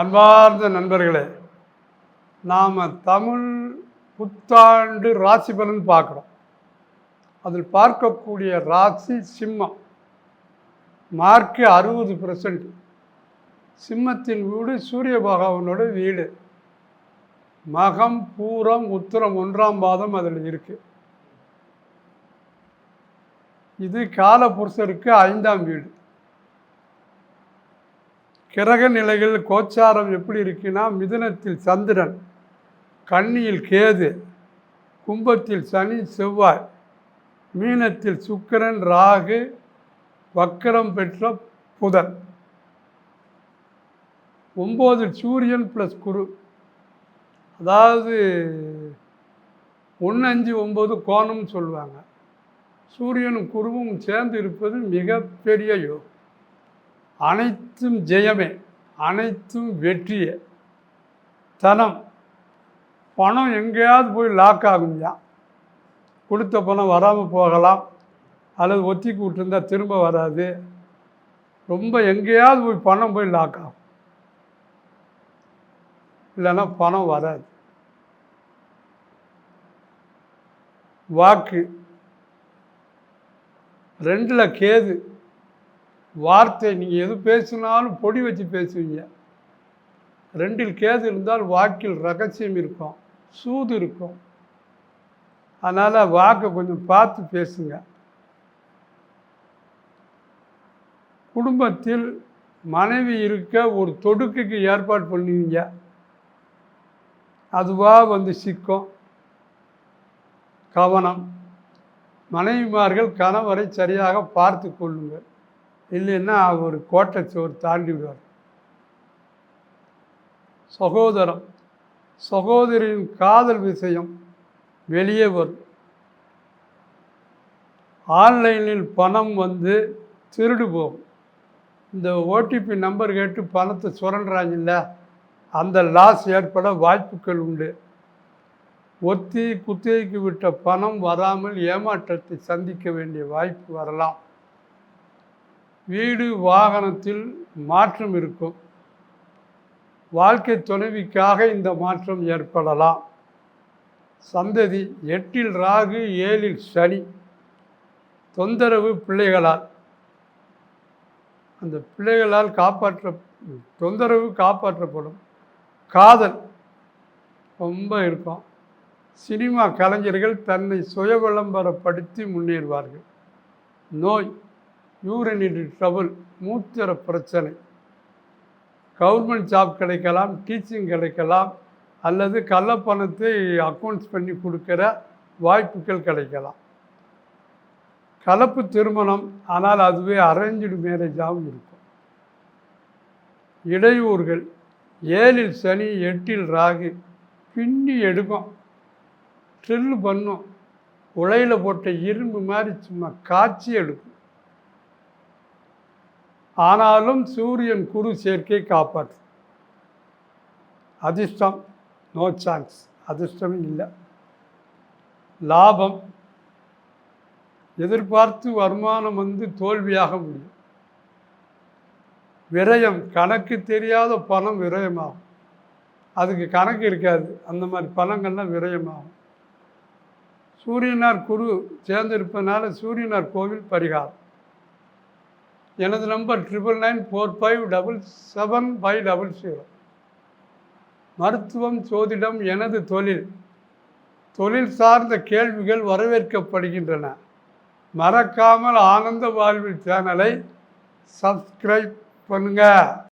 அன்பார்ந்த நண்பர்களே நாம் தமிழ் புத்தாண்டு ராசி பலன் பார்க்குறோம். அதில் பார்க்கக்கூடிய ராசி சிம்மம் மார்க்கு அறுபது பர்சன்ட் சிம்மத்தின் வீடு சூரிய பகவானோட வீடு. மகம் பூரம் உத்திரம் ஒன்றாம் பாதம் அதில் இருக்கு. இது காலபுருஷருக்கு ஐந்தாம் வீடு. கிரக நிலையில் கோச்சாரம் எப்படி இருக்குன்னா மிதுனத்தில் சந்திரன் கன்னியில் கேது கும்பத்தில் சனி செவ்வாய் மீனத்தில் சுக்கிரன் ராகு வக்கரம் பெற்ற புதன். ஒம்பது சூரியன் ப்ளஸ் குரு. அதாவது ஒன்று அஞ்சு ஒம்பது கோணம்னு சொல்லுவாங்க. சூரியனும் குருவும் சேர்ந்து இருப்பது மிகப்பெரிய யோகம். அனைத்தும் ஜெயமே அனைத்தும் வெற்றியே. தனம் பணம் எங்கேயாவது போய் லாக் ஆகும்யா கொடுத்த பணம் வராமல் போகலாம். அல்லது ஒத்திக்கு விட்டுருந்தா திரும்ப வராது. ரொம்ப எங்கேயாவது போய் பணம் போய் லாக் ஆகும். இல்லைன்னா பணம் வராது. வாக்கு. ரெண்டில் கேது. வார்த்தை நீங்கள் எது பேசினாலும் பொடி வச்சு பேசுவீங்க. ரெண்டில் கேது இருந்தால் வாக்கில் ரகசியம் இருக்கும் சூது இருக்கும். அதனால் வாக்கை கொஞ்சம் பார்த்து பேசுங்க. குடும்பத்தில் மனைவி இருக்க ஒரு தொடுக்குக்கு ஏற்பாடு பண்ணுவீங்க. அதுவாக வந்து சிக்கும் கவனம். மனைவிமார்கள் கணவரை சரியாக பார்த்து கொள்ளுங்கள். இல்லைன்னா அவர் கோட்டை சோறு தாண்டி விடுவார் சகோதரம் சகோதரின் காதல் விஷயம் வெளியே வரும். ஆன்லைனில் பணம் வந்து திருடு போகும். இந்த ஓடிபி நம்பர் கேட்டு பணத்தை சுரண்டுறாங்கல்ல அந்த லாஸ் ஏற்பட வாய்ப்புகள் உண்டு. ஒத்தி குத்தகைக்கு விட்ட பணம் வராமல் ஏமாற்றத்தை சந்திக்க வேண்டிய வாய்ப்பு வரலாம். வீடு வாகனத்தில் மாற்றம் இருக்கும். வாழ்க்கை துணைவிக்காக இந்த மாற்றம் ஏற்படலாம். சந்ததி எட்டில் ராகு ஏழில் சனி. தொந்தரவு பிள்ளைகளால். அந்த பிள்ளைகளால் காப்பாற்ற தொந்தரவு காப்பாற்றப்படும். காதல் ரொம்ப இருக்கும். சினிமா கலைஞர்கள் தன்னை சுய விளம்பரப்படுத்தி முன்னேறுவார்கள். நோய் யூரினரி ட்ரபுள் மூத்திர பிரச்சனை. கவர்மெண்ட் ஜாப் கிடைக்கலாம் டீச்சிங் கிடைக்கலாம் அல்லது கள்ளப்பணத்தை அக்கௌண்ட்ஸ் பண்ணி கொடுக்குற வாய்ப்புகள் கிடைக்கலாம். கலப்பு திருமணம் ஆனால் அதுவே அரேஞ்சு மேரேஜாகவும் இருக்கும். இடையூறுகள் ஏழில் சனி எட்டில் ராகு பின்னி எடுக்கும். ட்ரில்லு பண்ணும். உலையில் போட்ட இரும்பு மாதிரி சும்மா காய்ச்சி எடுக்கும். ஆனாலும் சூரியன் குரு சேர்க்கை காப்பாற்று. அதிர்ஷ்டம் நோ சான்ஸ் அதிர்ஷ்டம் இல்லை. லாபம். எதிர்பார்த்து வருமானம் வந்து தோல்வியாக முடியும். விரயம் கணக்கு தெரியாத பணம் விரயமாகும். அதுக்கு கணக்கு இருக்காது. அந்த மாதிரி பணங்கள்லாம் விரயமாகும். சூரியனார் குரு சேர்ந்திருப்பதனால சூரியனார் கோவில் பரிகாரம். எனது number triple nine four five double seven five double zero மருத்துவம் சோதிடம் எனது தொழில். தொழில் சார்ந்த கேள்விகள் வரவேற்கப்படுகின்றன. மறக்காமல் ஆனந்த வாழ்வில் சேனலை சப்ஸ்கிரைப் பண்ணுங்கள்